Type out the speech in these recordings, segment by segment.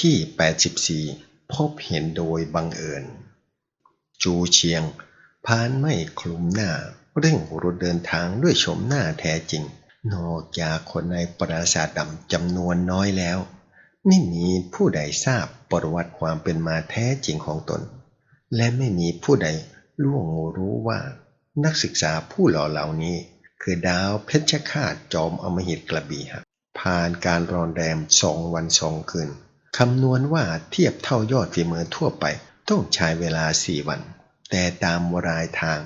ที่ 84 พบเห็นโดยบังเอิญ จูเชียง พานไม่คลุมหน้า เร่งรถเดินทางด้วยชมหน้าแท้จริง นอกจากคนในปราสาทดำจำนวนน้อยแล้ว ไม่มีผู้ใดทราบประวัติความเป็นมาแท้จริงของตน และไม่มีผู้ใดล่วงรู้ว่า นักศึกษาผู้หล่อเหล่านี้ คือดาวเพชรฆาตจอมอมหิตกระบี่หักผ่านการรอนแรมสองวันสองคืน คำนวณว่าเทียบเท่ายอดฝีมือทั่วไปต้องใช้เวลาสี่วัน แต่ตามรายทาง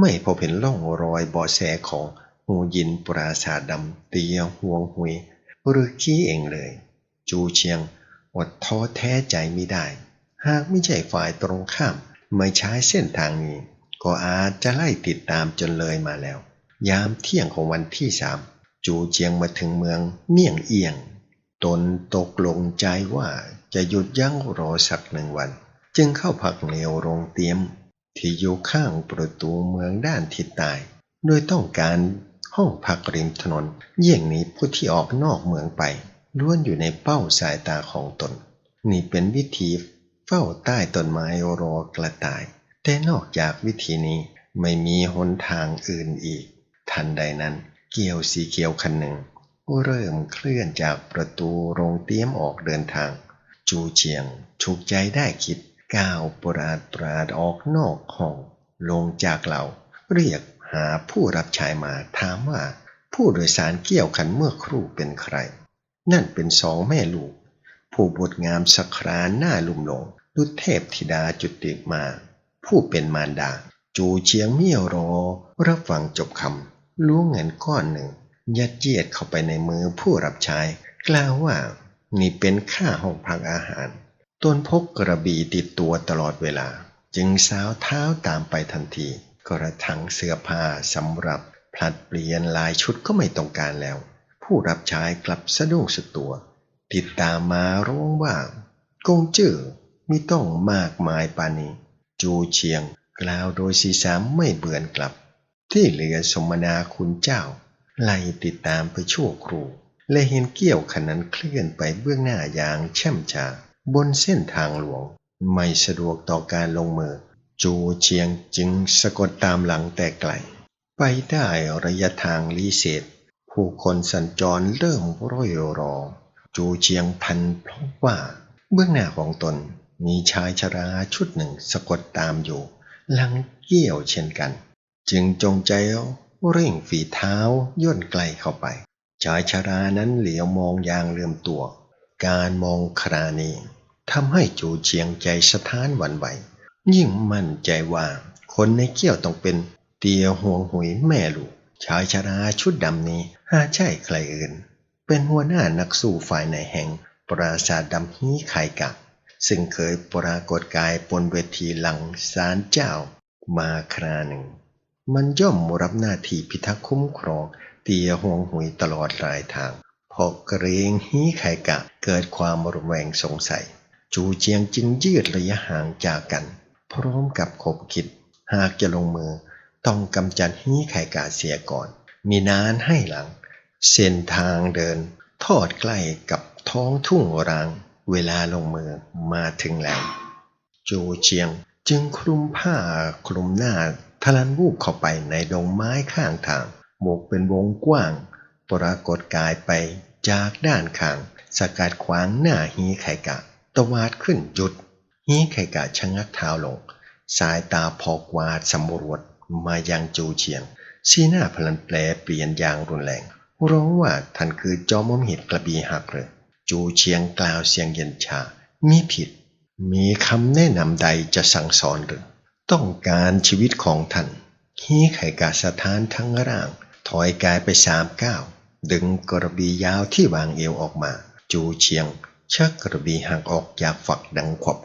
ไม่พบเห็นร่องรอยเบาะแสของหูยินปราสาทดำเตียห่วงหุยหรือขี้เองเลย จูเชียงอดท้อแท้ใจไม่ได้ หากไม่ใช่ฝ่ายตรงข้าม ไม่ใช้เส้นทางนี้ ก็อาจจะไล่ติดตามจนเลยมาแล้ว ยามเที่ยงของวันที่สามจูเจียงมาถึงเมืองเมี่ยงเอียง ตนตกลงใจว่าจะหยุดยั้งรอสักหนึ่งวัน จึงเข้าพักเหนวโรงเตียม ที่อยู่ข้างประตูเมืองด้านทิศใต้โดยต้องการห้องพักริมถนน เยี่ยงนี้ผู้ที่ออกนอกเมืองไปล้วนอยู่ในเป้าสายตาของตน นี่เป็นวิธีเฝ้าใต้ต้นไม้รอกระต่าย แต่นอกจากวิธีนี้ไม่มีหนทางอื่นอีก ทันใดนั้นเกี่ยวสีเขียวคันหนึ่ง เริ่มเคลื่อนจากประตูโรงเตี้ยมออกเดินทาง จูเชียงฉุกใจได้คิดก้าวปราดปราดออกนอกห้อง ลงจากเหล่า เรียกหาผู้รับใช้มาถามว่า ผู้โดยสารเกี่ยวคันเมื่อครู่เป็นใคร นั่นเป็นสองแม่ลูก ผู้บทงามสักครานหน้าลุ่มหลงดุเทพธิดาจุติมา ผู้เป็นมารดา จูเชียงเมี่ยวรอรับฟังจบคำล้วงเงินก้อนหนึ่ง ยัดเยียดเข้าไปในมือผู้รับใช้ กล่าวว่า นี่เป็นค่าห้องพักอาหารตนพกกระบี่ติดตัวตลอดเวลา จึงสาวเท้าตามไปทันที กระถังเสื้อผ้าสำหรับผลัดเปลี่ยนลายชุดก็ไม่ต้องการแล้ว ผู้รับใช้กลับสะดุ้งสุดตัว ติดตามมาร้องว่า กงจื้อมิต้องมากมายปานี้ จูเชียงกล่าวโดยสีสามไม่เบือนกลับ ที่เหลือสมนาคุณเจ้า ไล่ติดตามไปชั่วครู่ และเห็นเกี่ยวขนันเคลื่อนไปเบื้องหน้าอย่างแช่มชาบนเส้นทางหลวง ไม่สะดวกต่อการลงมือ จูเชียงจึงสะกดตามหลังแต่ไกล ไปได้ระยะทางลีเศษ ผู้คนสัญจรเริ่มร่อยรอ จูเชียงพันเพราะว่า เบื้องหน้าของตนมีชายชราชุดหนึ่งสะกดตามอยู่ ลังเกี่ยวเช่นกัน จึงจงใจ เร่งฝีเท้าย่นไกลเข้าไปชายชารานั้นเหลียวมองอย่างเลื่อมตัว การมองครานี้ทำให้จูเชียงใจสะท้านหวั่นไหวยิ่งมั่นใจว่าคนในเกี้ยวต้องเป็นเตียห่วงหุยแม่ลูกชายชาราชุดดำนี้หาใช่ใครอื่น เป็นหัวหน้านักสู้ฝ่ายในแห่งปราสาทดำฮีไข่กักซึ่งเคยปรากฏกายบนเวทีหลังศาลเจ้ามาคราหนึ่ง มันย่อมรับหน้าที่พิทักษ์คุ้มครอง เตียห่วงหุยตลอดรายทางพอเกรงฮีไข่กะเกิดความระแวงสงสัย จูเจียงจึงยืดระยะห่างจากกัน พร้อมกับขบคิด หากจะลงมือ ต้องกำจัดฮีไข่กะเสียก่อน มีนานให้หลัง เส้นทางเดิน ทอดใกล้กับท้องทุ่งราง เวลาลงมือมาถึงแล้ว จูเจียงจึงคลุมผ้าคลุมหน้า ทะลันวูบเข้าไปในดงไม้ข้างทาง หมกเป็นวงกว้าง ปรากฏกายไปจากด้านข้าง สกัดขวางหน้าฮีไขกะ ตวาดขึ้นหยุดฮีไขกะชะงักเท้าลง สายตาพอกวาดสำรวจมายังจูเฉียงสีหน้าพลันแปลเปลี่ยนอย่างรุนแรงร้องว่าท่านคือจอมมหิตกระบีหักเลยจูเชียงกล่าวเสียงเย็นชา มีผิด มีคำแนะนำใดจะสั่งสอนหรือ ต้องการชีวิตของท่านฮีไข่กาสถานทั้งร่าง ถอยกายไปสามก้าวดึงกระบี่ยาวที่วางเอวออกมา จูเชียงชักกระบี่หักออกจากฝักดังขบ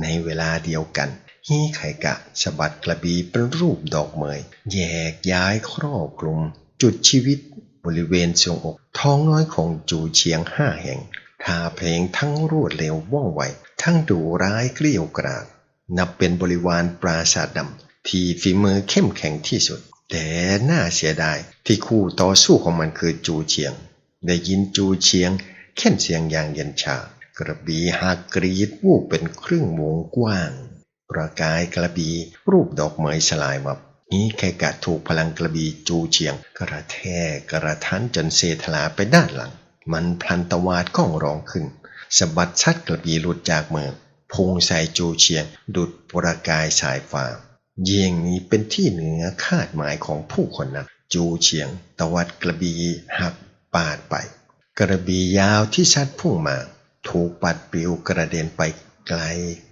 ในเวลาเดียวกันฮีไข่กะสะบัดกระบี่เป็นรูปดอกเมยแยกย้ายครอบคลุม จุดชีวิตบริเวณทรงอกท้องน้อยของจูเชียงห้าแห่งทาเพลงทั้งรวดเร็วว่องไว ทั้งดุร้ายเกลี้ยวกราด นับเป็นบริวารปราศาสดำที่ฝีมือเข้มแข็งที่สุด แต่น่าเสียดายที่คู่ต่อสู้ของมันคือจูเชียง ได้ยินจูเชียงเค้นเสียงอย่างเย็นชา กระบีหักกรีดวูบเป็นครึ่งวงกว้างประกายกระบีรูปดอกเหมยสลายวับนี้แค่กะถูกพลังกระบีจูเฉียง กระแทกกระทันจนเซทลาไปด้านหลัง มันพลันตวาดก้องร้องขึ้นสะบัดชัดกระบีหลุดจากมือ พุงใส่จูเฉียงดุดประกายสายฟ้า เยี่ยงนี้เป็นที่เหนือคาดหมายของผู้คนนัก จูเฉียง ตวัดกระบี่หักปาดไป กระบี่ยาวที่ชัดพุ่งมา ถูกปัดปิวกระเด็นไปไกล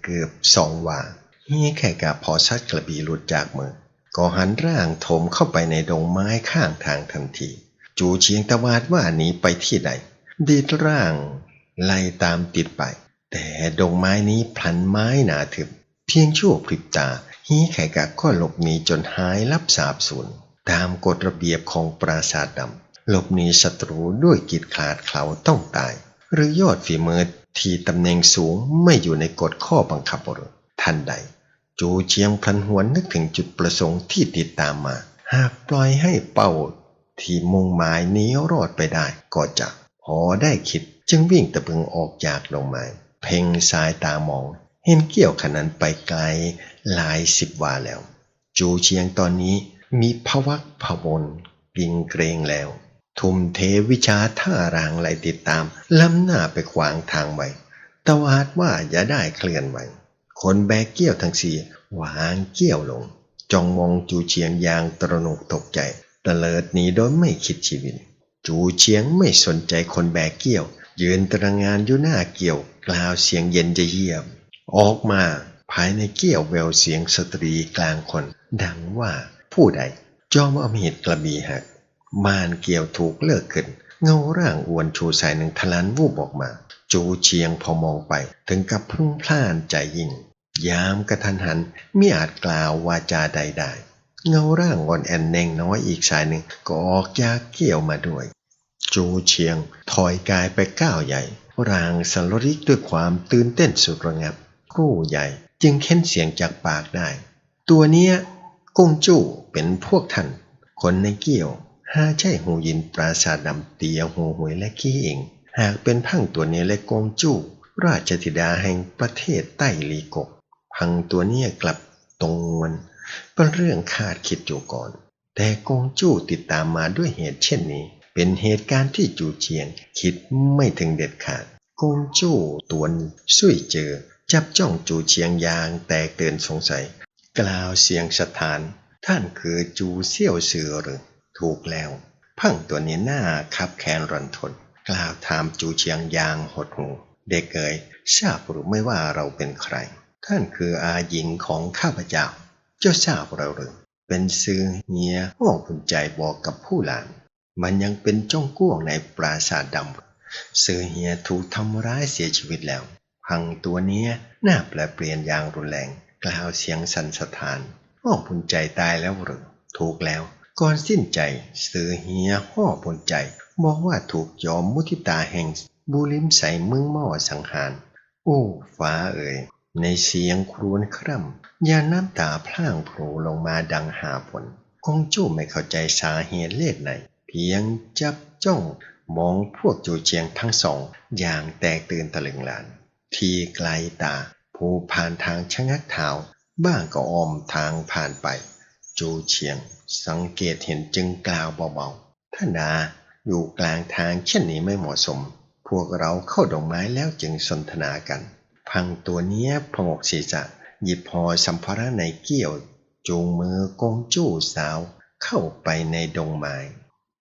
เกือบสองวาเฮียแค่กะพอชัดกระบี่หลุดจากมือก็หันร่างถมเข้าไปในดงไม้ข้างทางทันที จูเชียงตวาดว่าหนีไปที่ใด ดีดร่างไล่ตามติดไป แต่ดงไม้นี้พลันไม้หนาถึบ เพียงชั่วพริบตาฮีไข่กะก็หลบหนีจนหายลับสาบสูญตามกฎระเบียบของปราสาทดำหลบหนีศัตรูด้วยกิจขาดเขาต้องตาย หรือยอดฝีมือที่ตำแหน่งสูงไม่อยู่ในกฎข้อบังคับหรือทันใด จูเชียงพลันหวนนึกถึงจุดประสงค์ที่ติดตามมา หากปล่อยให้เป้า ที่มุ่งหมายหนี้รอดไปได้ก็จะพอได้คิดจึงวิ่งตะพึงออกจากดงไม้ เพ่งสายตามอง เห็นเกี่ยวขนันไปไกลหลายสิบวาแล้ว จูเชียงตอนนี้มีภวักพวนกิงเกรงแล้ว ทุ่มเทวิชาท่ารางไล่ติดตามล้ำหน้าไปขวางทางไว้ตวาดว่าอย่าได้เคลื่อนไหวคนแบกเกี้ยวทั้งสี่วางเกี้ยวลงจ้องมองจูเชียงอย่างตระหนกตกใจตะเลิดหนีโดยไม่คิดชีวิต จูเชียงไม่สนใจคนแบกเกี้ยว ยืนตระงานอยู่หน้าเกี่ยว กล่าวเสียงเย็นจะเยี่ยมออกมาภายในเกี้ยวแววเสียงสตรีกลางคน ดังว่าผู้ใดจอมอมิตกระบีหักมานเกี่ยวถูกเลิกขึ้น เงาร่างอ้วนชูสายหนึ่งทลันวูบออกมา จูเชียงพอมองไป ถึงกับพลุ่งพล่านใจยิ่ง ยามกระทันหันไม่อาจกล่าววาจาใดได้เงาร่างอ่อนแอนแนงน้อยอีกสายหนึ่งก็ออกยาเกี่ยวมาด้วย จูเชียงถอยกายไปก้าวใหญ่ ร่างสลริกด้วยความตื่นเต้นสุดระงับ ครู่ใหญ่จึงเค้นเสียงจากปากได้ ตัวเนี้ยกงจู้เป็นพวกท่าน คนในเกี่ยวห้าใช่หูยินปราสาทดำเตียหูหวยและขี้เองหากเป็นพังตัวเนี้ยและกงจู้ราชธิดาแห่งประเทศใต้ลีกก พังตัวเนี้ยกลับตรงวนเป็นเรื่องคาดคิดอยู่ก่อน แต่กงจู้ติดตามมาด้วยเหตุเช่นนี้ เป็นเหตุการณ์ที่จูเชียงคิดไม่ถึงเด็ดขาดกงจู้ตวนสุยเจอ จับจ้องจูเชียงยางแตกเตือนสงสัย กล่าวเสียงสถาน ท่านคือจูเซี่ยวเสือหรือถูกแล้ว พังตัวนี้หน้าคับแคนรันทน กล่าวถามจูเชียงยางหดหูเด็กเอ๋ยทราบหรือไม่ว่าเราเป็นใคร ท่านคืออาหญิงของข้าพเจ้า เจ้าทราบเราหรือเป็นซื้อเฮียห้องคุณใจบอกกับผู้หลาน มันยังเป็นจ้องก้วงในปราสาทดำเซื้อเฮียถูกทำร้ายเสียชีวิตแล้ว พังตัวเนี้ยหน้าแปลเปลี่ยนอย่างรุนแรง กล่าวเสียงสันสถานห้องพุนใจตายแล้วหรือถูกแล้ว ก่อนสิ้นใจเซื้อเฮียห้อพุนใจบอกว่าถูกยอมมุทิตาแห่งบูลิมใส่มึงหม้อสังหาร โอ้ฟ้าเอ่ยในเสียงครวญคร่ำยาน้ำตาพล่างโผล่ลงมาดังหาผลคงจู้ไม่เข้าใจสาเหตุเลขไหน เพียงจับจ้องมองพวกจูเจียงทั้งสอง อย่างแตกตื่นตะลึงหลาน ทีไกลตา ผู้ผ่านทางชะงักเท้าบ้างก็ออมทางผ่านไป จูเชียง สังเกตเห็นจึงกล่าวเบาๆท่านดาอยู่กลางทางเช่นนี้ไม่เหมาะสม พวกเราเข้าดอกไม้แล้วจึงสนทนากัน พังตัวเนี้ยพงกศีรษะหยิบพอสัมภาระในเกี้ยว จูงมือกงจู้สาว เข้าไปในดงไม้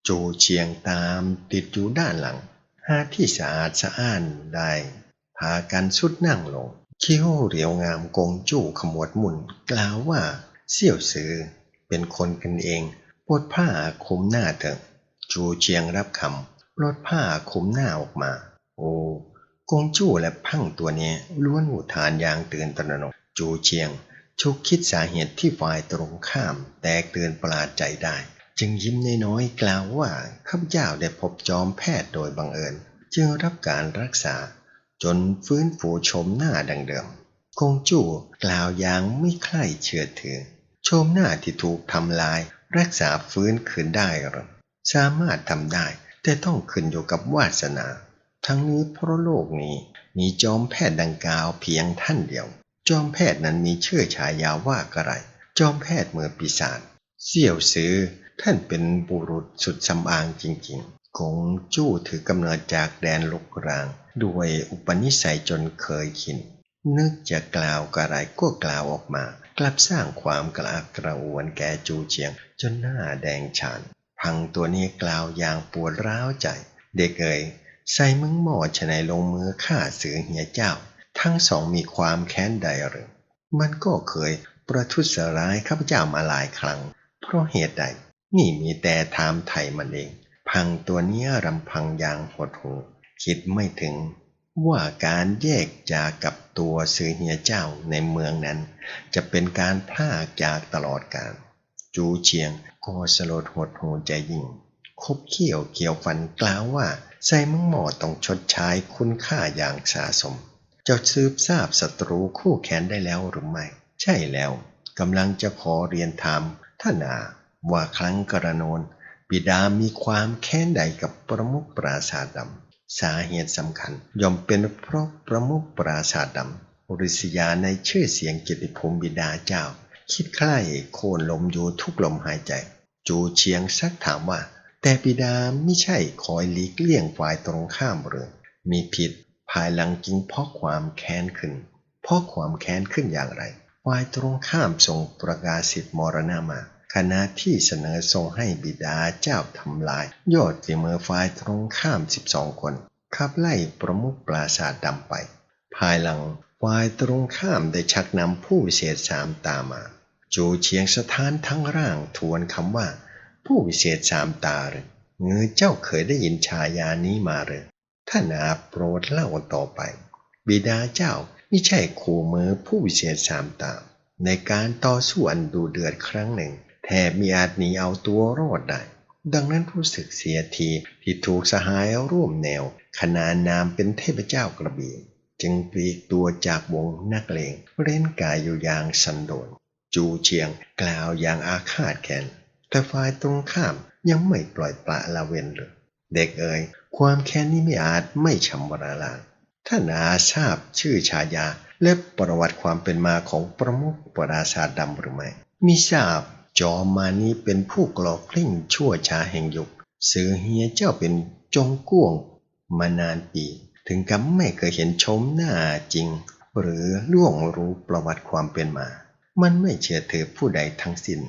จูเชียงตามติดอยู่ด้านหลัง หาที่สะอาดสะอ้านได้ พากันสุดนั่งลงเคิ้ยวเรียวงามกงจู้ขมวดมุนกล่าวว่าเสี่ยวซือ เป็นคนกันเองปลดผ้าคลุมหน้าเถอะจูเชียงรับคำลดผ้าคลุมหน้าออกมา โอ้กงจู้และพังตัวเนี้ยล้วนอุทานอย่างตื่นตระหนกจูเชียงชุกคิดสาเหตุที่ฝ่ายตรงข้ามแตกตื่นประหลาดใจได้ จึงยิ้มน้อยๆกล่าวว่าข้าพเจ้าได้พบจอมแพทย์โดยบังเอิญ จึงรับการรักษา จนฟื้นฟูชมหน้าดังเดิม คงจู่กล่าวอย่างไม่ใคร่เชื่อถือ ชมหน้าที่ถูกทำลาย รักษาฟื้นคืนได้หรือสามารถทำได้ แต่ต้องขึ้นอยู่กับวาสนา ทั้งนี้เพราะโลกนี้มีจอมแพทย์ดังกล่าวเพียงท่านเดียว จอมแพทย์นั้นมีชื่อฉายาว่ากระไร จอมแพทย์เมือปีศาจเสี่ยวซื้อ ท่านเป็นบุรุษสุดสำอางจริงๆกงจู้ถือกำเนิดจากแดนลุกราง ด้วยอุปนิสัยจนเคยชิน นึกจะกล่าวกระไรก็กล่าวออกมา กลับสร้างความกระอักกระอ่วนแก่จูเชียง จนหน้าแดงฉาน พังตัวนี้กล่าวอย่างปวดร้าวใจ เด็กเอ๋ยใส่มึงหมอฉะไหนลงมือฆ่าเสือเฮียเจ้า ทั้งสองมีความแค้นใดหรือ มันก็เคยประทุษร้ายข้าพเจ้ามาหลายครั้ง เพราะเหตุใด นี่มีแต่ถามไทยมันเอง พังตัวเนี้ยรำพังอย่างหดหูคิดไม่ถึง ว่าการแยกจากกับตัวเสือเฮียเจ้าในเมืองนั้น จะเป็นการพลากจากตลอดกาลจูเชียงก็สลดหดหูใจยิ่ง คบเขี้ยวเกี่ยวฟันกล่าวว่าไซมึงหมอต้องชดใช้คุณค่าอย่างสะสมจ้าซืบทราบศัตรูคู่แค้นได้แล้วหรือไม่ ใช่แล้วกำลังจะขอเรียนถามท่านอา ว่าครั้งกระโนนบิดามีความแค้นใดกับประมุขปราสาทดำสาเหตุสำคัญย่อมเป็นเพราะประมุขปราสาทดำริษยาในชื่อเสียงเกียรติภูมิบิดาเจ้า คิดใคร่โค่นลมอยู่ทุกลมหายใจ จูเชียงซักถามว่า แต่บิดาไม่ใช่คอยหลีกเลี่ยงฝ่ายตรงข้ามหรือมีผิดภายหลังจริงเพราะความแค้นขึ้น เพราะความแค้นขึ้นอย่างไรฝ่ายตรงข้ามทรงประกาศสิทธิมรณามา คณะที่เสนอทรงให้บิดาเจ้าทำลาย ยอดฝีมือฝ่ายตรงข้าม 12 คนขับไล่ประมุขปราสาทดำไป ภายหลังฝ่ายตรงข้ามได้ชักนำผู้วิเศษสามตามาจูเชียงสถานทั้งร่างทวนคำว่า ผู้วิเศษสามตาหรือเงือเจ้าเคยได้ยินฉายานี้มาหรือท่านอาโปรดเล่าต่อไป บิดาเจ้าไม่ใช่คู่มือผู้วิเศษสามตาในการต่อสู้อันดูเดือดครั้งหนึ่ง แทบมีอาจหนีเอาตัวรอดได้ ดังนั้นรู้สึกเสียทีที่ถูกสหายร่วมแนว ขนานนามเป็นเทพเจ้ากระบี่จึงปลีกตัวจากวงนักเลงเร้นกายอยู่อย่างสันโดษจูเชียงกล่าวอย่างอาฆาตแค้นแต่ฝ่ายตรงข้ามยังไม่ปล่อยปละละเว้นเลยเด็กเอ๋ยความแค้นนี้ไม่อาจไม่ชำระล้างท่านอาทราบชื่อฉายาและประวัติความเป็นมาของประมุขปราชาดำหรือไม่มิทราบ จอมมานี้เป็นผู้กลอกกลิ้งชั่วช้าแห่งยุคสือเฮียเจ้าเป็นจงก้วง มานานปี ถึงกับไม่เคยเห็นชมหน้าจริง หรือล่วงรู้ประวัติความเป็นมา มันไม่เชื่อถือผู้ใดทั้งสิ้น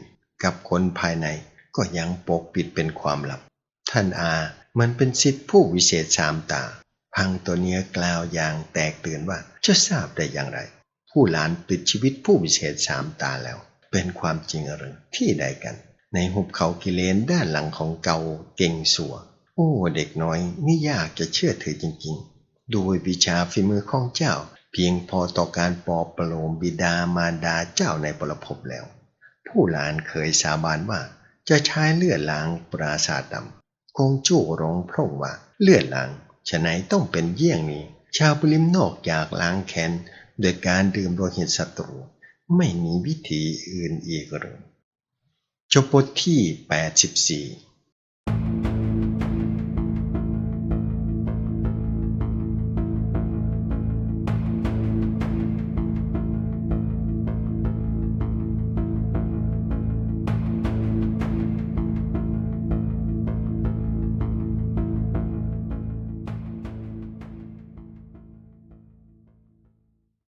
กับคนภายในก็ยังปกปิดเป็นความลับ ท่านอามันเป็นสิทธิผู้วิเศษสามตา พังตัวเนี้ยกล่าวอย่างแตกตื่นว่าจะทราบได้อย่างไร ผู้หลานปิดชีวิตผู้วิเศษสามตาแล้ว เป็นความจริงหรือที่ใดกัน ในหุบเขากิเลนด้านหลังของเกาเก่งสัว โอ้เด็กน้อยนี่ยากจะเชื่อถือจริงๆ โดยวิชาฝีมือของเจ้า เพียงพอต่อการปอบประโลมบิดามารดาเจ้าในปรภพแล้ว ผู้หลานเคยสาบานว่าจะใช้เลือดล้างปราสาทดำคงจู่ร้องพร่งว่าเลือดล้างฉะไหนต้องเป็นเยี่ยงนี้ ชาวปริมนอกจากล้างแค้นโดยการดื่มโลหิตศัตรู ไม่มีวิธีอื่นอีกหรือจบบทที่ 84